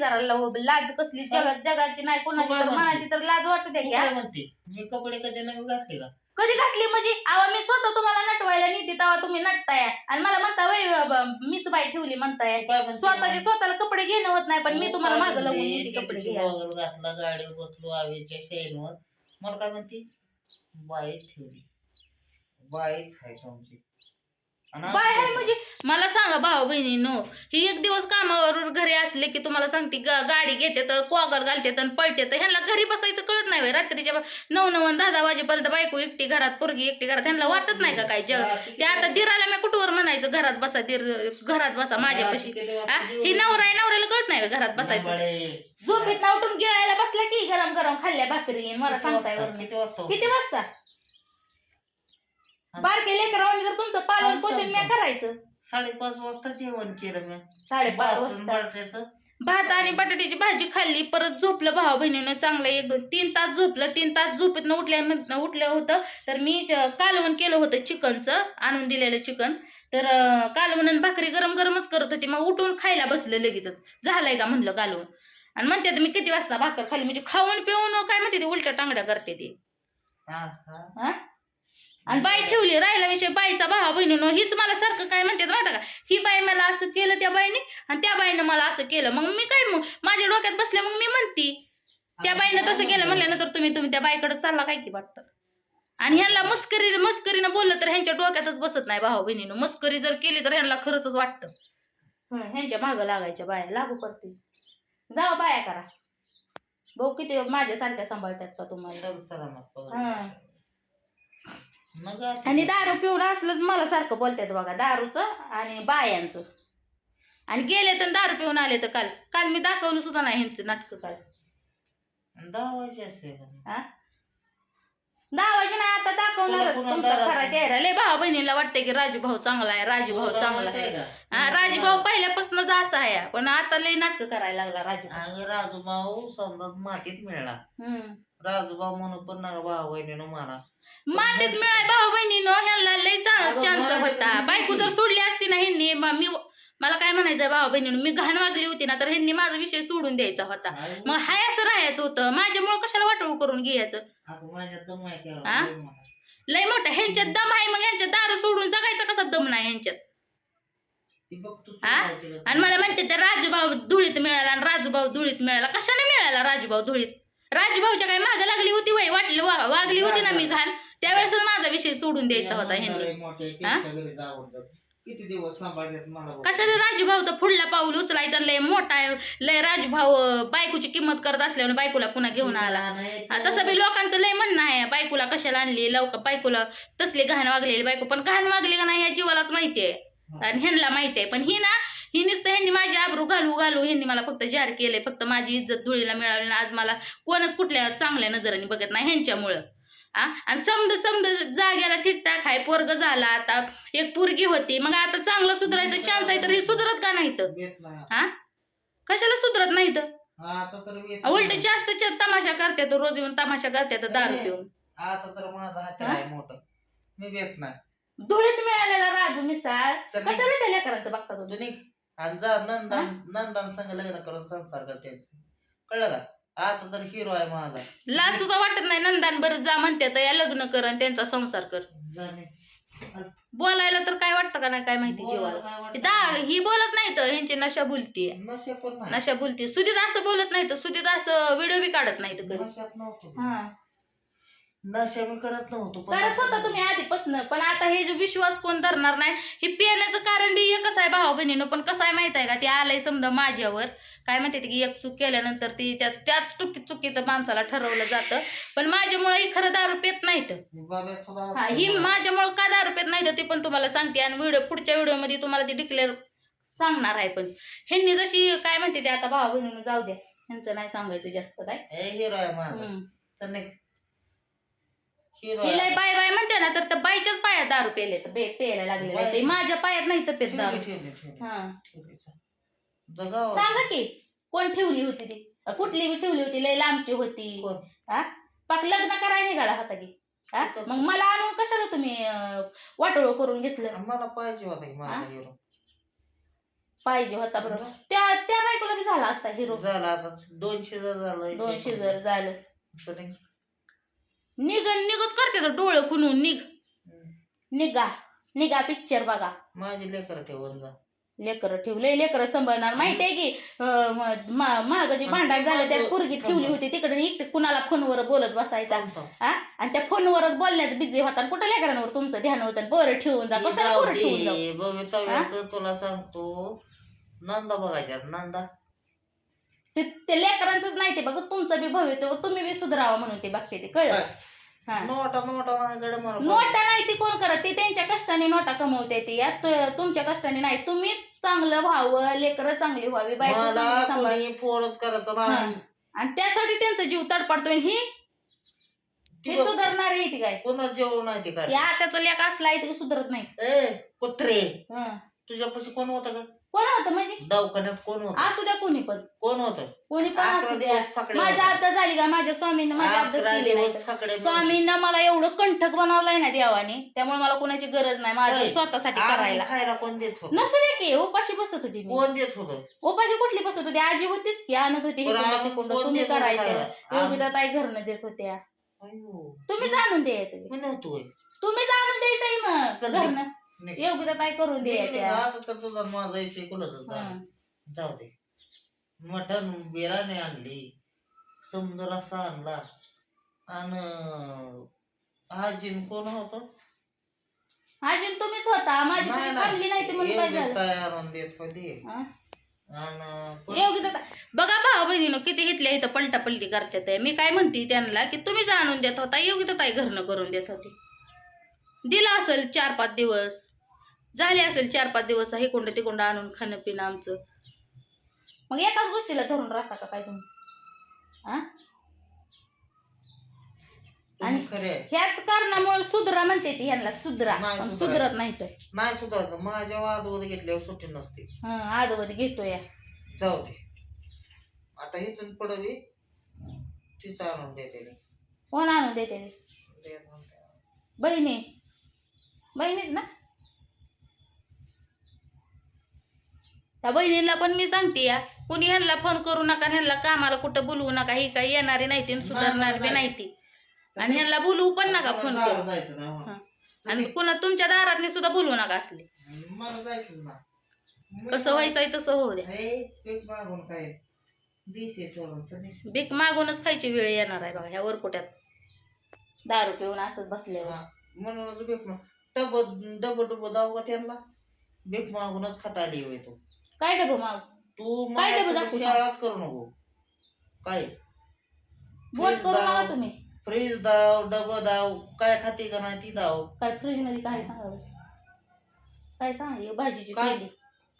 जरा लव- लाज कसली? जगात जगाची नाही कोणाची तर? मनाची तर लाज वाटू द्या तू काय? म्हणते? मी कपडे कधी नवी घातले का? कधी घातली म्हणजे? अहो मी स्वतः तुम्हाला नटवायला नेते तेव्हा तुम्ही नटताय. आणि मला म्हणता वय ब- मीच बाई ठेवली म्हणताय. तू काय म्हणते? स्वतःचे स्वतःला कपडे घेणं होत नाही पण मी तू तुम्हाला काय मागं लागून म्हणते? नेते त्या कपडे दिवशी घातला गाडीवर बसलो आवेच्या शेणवर. मला काय म्हणते? बाईच ठेवली. बाईच आहे तुमची बाय आमची- म्हणजे. मला सांगा भाऊ बहिणीनो ही एक दिवस कामावर घरी असले की तुम्हाला सांगते ग- गाडी घेते तर कॉगर घालते तर पळते तर ह्यांना घरी बसायचं कळत नाही. रात्रीच्या नऊ नऊ दहा दहा वाजेपर्यंत बायको एकटी घरात पोरगी एकटी घरात ह्यांना वाटत नाही का काय जग? ते आता दिराला मी कुठवर म्हणायचं घरात बसा दिर घरात बसा माझ्यापाशी. हा? नवरा आहे नवऱ्याला कळत नाही घरात बसायचं. झोपेत ना उठून गिळायला बसला की गरम गरम खाल्ल्या भाकरी मला सांगताय. किती वाजता? बारके लेकरावानी जर तुमचं पालन पोषण थांब, मी थांब. करायचं. साडेपाच वाजता जेवण केलं मी. साडेपाच भात आणि वाजता बटाट्याचं. भात आणि बटाट्याची भाजी खाल्ली परत झोपलं भावा बहिणीनं चांगलं एक दोन तीन तास झोपलं तीन तास झोपेतनं उठल्या उठलं होतं. तर मी कालवण केलं होतं चिकनचं आणून दिलेलं चिकन. तर अं, कालवण आणि भाकरी गरम गरमच करत होती. मग उठून खायला बसलं लगेचच. झालंय का म्हणलं कालवण. आणि म्हणते मी किती वाजता भाकर खाल्ली? म्हणजे खाऊन पिऊन काय म्हणते ते उलट्या टांगड्या करते ती. हा? आणि बाई ठेवली राहिला विषय बाईचा भावा बहिणीनो हीच मला सारखं काय म्हणते माहिती का? ही बाई मला असं केलं त्या बाईने आणि त्या बाईनं मला असं केलं. मग मी काय मग माझ्या डोक्यात बसल्या मग मी म्हणती. त्या बाईनं तसं केलं म्हणल्यानंतर तुम्ही तुम्ही त्या बाईकडे चालला काय की वाटतं? आणि ह्यांना मस्करी मस्करीनं बोललं तर ह्यांच्या डोक्यातच बसत नाही भावा बहिणीनं. मस्करी जर केली तर ह्यांना खरंच वाटतं. हं, ह्यांच्या मागं लागायच्या बाया लागू करते जावा बाया करा. भाऊ किती माझ्यासारख्या सांभाळतात का तुम्हाला. मग आणि दारू पिऊन असलंच मला सारखं बोलतात बघा दारूचं आणि बायांचं. आणि गेले तर दारू पिऊन आले तर काल काल मी दाखवलं सुद्धा नाही ह्यांचं नाटकं काल. हा? दावाची नाही आता पुन्हा तुमचा खरा चेहरा. लय भाऊ बहिणीला वाटतंय की राजू भाऊ चांगला आहे राजू भाऊ चांगला आहे. हा राजू भाऊ पहिल्यापासूनच असा आहे पण आता लय नाटक करायला लागला राजू भाऊ. अगं राजूभाऊ समजा मातीत मिळाला. हम्म. राजूभाऊ म्हणून पण भाऊ बहिणीनं मला मातीत मिळाय भाऊ बहिणीनो ह्यांना लय चान्स होता. बायको जर सोडली असती ना ह्यांनी म- मला काय म्हणायचं भाऊ बहिणीनो मी घाण वागली होती ना तर ह्यांनी माझा विषय सोडून द्यायचा होता. मग हाय असं राहायचं होतं. माझ्यामुळे कशाला वाटोळ करून घ्यायचं. हा? लय मोठं. ह्यांच्यात दम आहे मग ह्यांच्यात दारू सोडून जगायचा कसा दम नाही ह्यांच्यात? हा? आणि मला म्हणते तर राजूभाऊ धुळीत मिळाला आणि राजूभाऊ धुळीत मिळाला. कशाने मिळाला राजूभाऊ धुळीत? राजूभाऊच्या काय मागे लागली होती वय? वाटली वागली होती ना मी घाण? त्यावेळेस माझा विषय सोडून द्यायचा होता ह्यांनी. किती दिवस मला. कशाने राजूभाऊचा पुढला पाऊल उचलायचा लय मोठा आहे. लय राजूभाऊ बायकोची किंमत करत असल्याने बायकोला पुन्हा घेऊन आला. तसं बी लोकांचं लय म्हणणं आहे. बायकोला कशाला आणली? लवकर बायकोला तसली घाण वागलेली बायको. पण घाण वागली का नाही ह्या जीवालाच माहिती आहे. आणि ह्यांना माहिती आहे. पण ही ना ही नुसतं ह्यांनी माझी आबरू घालू घालू ह्यांनी मला फक्त जाहीर केलंय. फक्त माझी इज्जत धुळीला मिळाली आज मला कोणच कुठल्या चांगल्या नजराने बघत नाही ह्यांच्यामुळं. आ? आणि समज समज जाग्याला ठीकठाक आहे पोरग झाला आता एक पोरगी होती. मग आता चांगलं सुधारायचं चान्स आहे तर हे सुधरत का नाही तर. हा कशाला सुधरत नाही तर उलट. जास्त तमाशा करतात रोज येऊन तमाशा करतात दारू पिऊन. आता तर माझा हात? आहे मोठं. मी येत नाही धुळीत मिळालेला राजू मिसाळ. कशाला त्या लेकरांचं बघता तुम्ही? आणि जा नंदन नंदन संग लग्न करून संसार करते. कळलं का? आता तर हिरो आहे माझा. ला सुद्धा वाटत नाही नंदान बरं जा म्हणतात या लग्न कर आणि त्यांचा संसार कर. जाणे. बोलायला तर काय वाटतं का नाही काय माहिती बोलायला जीवाला? वाटत? दा. ही बोलत नाही तर ह्यांची नशा बोलतीये नशे पण नाही. नशा बोलते सुधीत असं बोलत नाही तर सुधीत असं व्हिडिओ बी काढत नाही तर कधी. नशात नव्हतो. हा. नशा मी करत नव्हतो पण करत होता तुम्ही आधीपासून हे जो विश्वास कोण धरणार नाही? हे पिण्याचं कारण बी एकच आहे भावा बहिणीनं. पण कसं आहे माहीत आहे का? ते आलंय समजा माझ्यावर. काय म्हणते ते की एक चूक केल्यानंतर ती त्या त्याच चुकी चुकीत माणसाला ठरवलं जातं. पण माझ्यामुळे ही खरं दारू पेत नाहीत. हा ही माझ्यामुळे का दारू पेत नाही तर ते पण तुम्हाला सांगते. आणि व्हिडिओ पुढच्या व्हिडिओमध्ये तुम्हाला ती डिक्लेअर सांगणार आहे पण. ह्यांनी जशी काय म्हणते ते आता भावा बहिणीनं जाऊ द्या. ह्यांचं नाही सांगायचं जास्त काय. हिला आहे. बाय बाय म्हणते ना तर त्या बाईच्याच पायात दारू पेले तर बे- प्यायला लागलेले. ते माझ्या पायात नाही तर पेत दारू. हा. सांगा की कोण ठेवली होती ती? अ, कुठली बी ठेवली होती लय लांबची होती. कोण? हा? पाक लग्न करायला निघाला होता की. हा? मग मला आणून कशाला तुम्ही वाटोळ करून घेतलं? मला पाहिजे होता की माझा हा? हिरो पाहिजे होता बरोबर त्या त्या बायकोला बी झाला असता हिरो झाला आता. दोनशे जर झालं दोनशे जर झालं. तरी निघ निघच करते तर डोळं खुनून निघ. निघा निघा पिक्चर बघा. माझी लेकर ठेवून जा. लेकर ठेवले लेकर सांभाळणार. माहितीये की अं, म- महागाची भांडण झालं त्या पोरगी ठेवली होती तिकडे एकटे कुणाला फोनवर बोलत बसायचा. हा? आणि त्या फोनवरच बोलण्यात बिझी होता. आणि कुठं लेकरांवर तुमचं ध्यान होतं? बरं ठेवून जा. पोरं ठेवून भवितव्याचं तुला सांगतो. नंदा बघायच्यात. नंदा? ते लेकरांचंच नाही ते बघ तुमचं बी भवितव्य तुम्ही बी सुधारावं म्हणून ते बघते ते कळलं? हा. नोटा नोटा माझ्याकडे मला नोटा नाही ती कोण करत? ती त्यांच्या कष्टाने नोटा कमवते ती या तु- तुमच्या कष्टाने नाही. तुम्ही चांगलं व्हावं लेकरं चांगली व्हावी बायको मला चांगली सांभाळ. कोणी फोनच करायचं हा. आणि त्यासाठी त्यांचा जीव तडपडतोय ही ती हे बघ, सुधारणार आहे ती काय? कोणाच जेवण नाही ते काय? या त्याचा लेख असलाय ते सुधारत नाही. ए कुत्रे. हं. तुझ्यापाशी कोण होतं का कोण होतं म्हणजे? दवाखान्यात कोण होतं? असू द्या कोणी पण. कोण होतं? कोणी पण असू द्या. माझ्या होते. आता झाली का? माझ्या स्वामीनं माझ्या आता फाकडे स्वामींना मला एवढं कंठक बनवलंय ना देवाने. त्यामुळे मला कोणाची गरज नाही. माझं. स्वतःसाठी करायला. खायला कोण देत होत? नसू दे की उपाशी बसत होती कोण देत होत? उपाशी कुठली बसत होती? आजी होतीच की आणत होती तुम्ही करायचं? योगिता ताई घरनं देत होत्या. तुम्ही जाणून द्यायचं. तुम्ही जाणून द्यायचंय मग. घरनं. योगिता ताई करून. द्यायच्या आता तर तुझा माझा विषय कुणाचा झाला. जाऊ दे. मटन बिर्याणी आणली समुद्र रस्सा आणला. आणि आजीन कोण होत? आजी तुम्हीच होता. माझी थांबली नाही. ती म्हणून काय झालं? तयार आणून देत होती. हं? आणि कोण- योगिता ताई बघा भाऊ बहिणीनो किती इथल्या इथं पलटा पलटी करतात आहे. मी काय म्हणते त्यांना की तुम्ही जाणून देत होता योगिता ताई घरनं करून देत होती. दिला असेल चार पाच दिवस. झाले असेल चार पाच दिवस हे कोंड तिकोंड आणून खाणं पिणं आमचं. मग एकाच गोष्टीला धरून राहता का काय तुम्ही? हा आहे. ह्याच कारणामुळे सुधरा म्हणते ती ह्यांना सुधरा. पण. सुधरत. नाही तर. नाही सुधारायचं. माझ्या वादवत घेतल्यावर सुट्टी नसते. हं आदवत घेतोय जाऊ दे. आता इथून पडवी तीच आणून देते मी. कोण आणून देते. बहिणी बहिणीच ना? त्या बहिणीला पण मी सांगते या. कुणी ह्यांना फोन करू नका ह्यांना कामाला कुठं बोलवू नका. ही काही येणारी नाही ती सुधारणार बी नाही ती. आणि ह्यांना बोलवू पण नका फोन करून मग. हा. आणि कुणा तुमच्या दारात सुद्धा बोलवू नका असले. कसं व्हायचंय तसं होऊ द्या. भीक मागूनच खायची वेळ येणार आहे बघा ह्या वरकोट्यात. दारू पिऊन असंच बसल्यावर. हा, म्हणूनच डब डब डब दाव का त्यांना? भीक मागूनच खाता आली होय तू. काय डबं माग? तू काय डबं माझ्यासोबत दाखवू शाळाच करू नको. काय? बोट फ्रीज करू नका दाव. तुम्ही. फ्रीज दाव डब दाव. काय खाते का नाही ती दाव. काय फ्रीजमध्ये काय सांगा काय सांगा? भाजीची काय? पेंडी.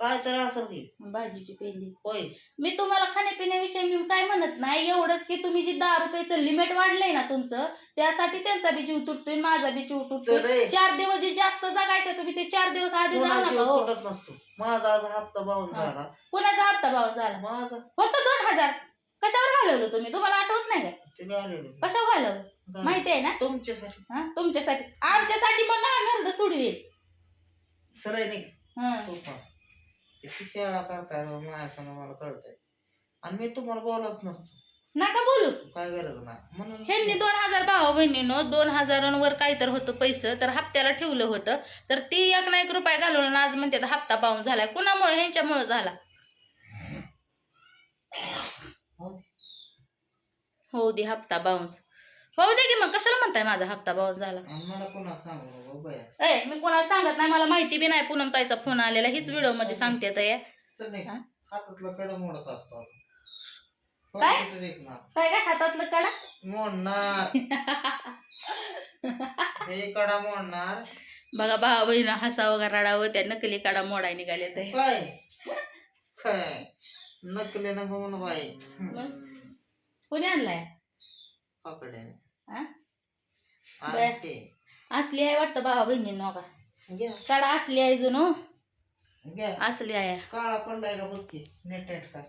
काय तर असेल की भाजीची पेंडी. होय. मी तुम्हाला खाण्यापिण्याविषयी मी काय म्हणत नाही. एवढंच की तुम्ही जे दहा रुपयाचं लिमिट वाढलंय ना तुमचं त्यासाठी त्यांचा बी जीव तुटतोय माझा बी जीव तुटतोय. चार दिवस जे जास्त जगायचं तुम्ही ते चार दिवस आधी जाऊ कोणाची नका हो? तुटत नसतो. माझा आज हप्ता बावून हा. झाला. कुणाचा हप्ता भाव झाला? माझा. होतं दोन हजार. कशावर घालवलं तुम्ही? तुम्हाला आठवत नाही का? कशावर घालवलं? माहिती आहे ना? तुमच्यासाठी. हा तुमच्यासाठी. आमच्यासाठी मग लहान नरड सोडवेल सरळ नाही हं. तू पण किती शाळा करताय माझ्या मला कळतंय. आणि मी तुम्हाला बोलत नसतो. नका बोलू. काय गरज नाही. म्हणून ह्यांनी दोन हजार भावा बहिणीनं दोन हजारांवर काय तर होतं पैसे तर हप्त्याला ठेवलं होतं. तर ती एक ना एक रुपये घालवलं आणि आज म्हणते हप्ता पाहून झालाय कुणामुळे? ह्यांच्यामुळे झाला. हो. दे. हो दे हप्ता बाउन्स हो दे की मग कशाला म्हणताय माझा हप्ता बाउन्स झाला? आणि मला कोणा सांगू नको बया ए मी कोणाला सांगत नाही मला माहिती बी नाही पूनम ताईचा फोन आलेला हीच व्हिडिओमध्ये सांगते तर या. चल नाही हा? हातातलं कडं मोडत असतो काय? एक ना काय काय हातातलं काढा मोडणार. हे कडा मोडणार. बघा भावा बहिण हसावं का रडावं त्या नकली काढा मोडाय निघाले ते. काय? काय? नकले न गमन बाई. कोणी आणलाय? पकडे. हा? असली आहे वाटतं भावा बहिणींनो का? घ्या. काढा असली आहे जुनो घ्या. असली आहे. काळा पडलाय का बघ की? नेट नेट का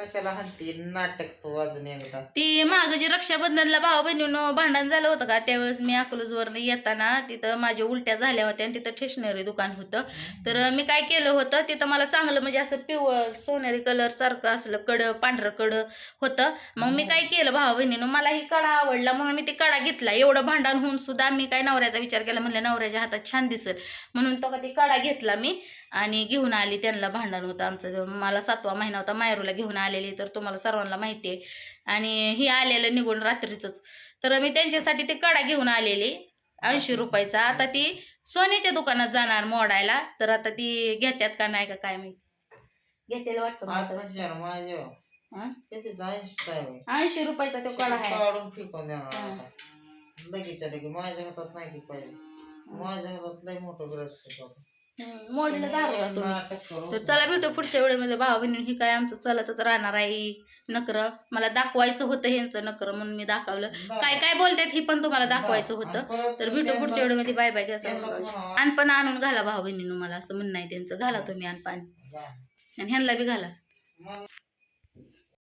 कशाला हाणते नाटक तो अजून एकदा. ती माग जी रक्षाबंधनला भाऊ बहिणीनं भांडण झालं होतं का त्यावेळेस मी अकलूजवरनं येताना तिथं माझ्या उलट्या झाल्या होत्या आणि तिथं स्टेशनरी दुकान होतं. तर मी काय केलं होतं तिथं मला चांगलं म्हणजे असं पिवळ सोनेरी कलर सारखं असलं कड पांढरं कड होतं. मग मी काय केलं भावा बहिणीनं मला ही कडा आवडला म्हणून मी ती कडा घेतला. एवढं भांडण होऊन सुद्धा मी काय नवऱ्याचा विचार केला म्हणलं नवऱ्याच्या हातात छान दिसेल. म्हणून तो का ती कडा घेतला मी आणि घेऊन आली त्यांना भांडण होतं आमचं. मला सातवा महिना होता मायरूला घेऊन आलेली तर तुम्हाला सर्वांना माहिती आहे. आणि ही आलेलं निघून रात्रीचंच. तर मी त्यांच्यासाठी ते कडा घेऊन आलेली ऐंशी रुपयाचा. आता ती सोन्याच्या दुकानात जाणार मोडायला. तर आता ती घेत्यात का नाही का काय माहिती. घेतेला वाटतं हं? ऐंशी रुपयाचा तो कडा आहे. लगेच लगे माझ्या हातात नाही की पाहिजे माझ्या हातात लय मोठं मोडलं दारू तुम्ही तर चला भेटू पुढच्या वेळेमध्ये. भावा बहिणी ही काय आमचं चलतच राहणार आहे. नकर. मला दाखवायचं होतं ह्यांचं नकर म्हणून मी दाखवलं. काय काय बोलतात ही पण तुम्हाला दाखवायचं होतं. तर भेटू पुढच्या वेळेमध्ये. बाय बाय घ्या अनपण आणून घाला भाऊ बहिणीनं मला. असं म्हणणं आहे त्यांचं. घाला तुम्ही अनपान आणि ह्यांना बी घाला.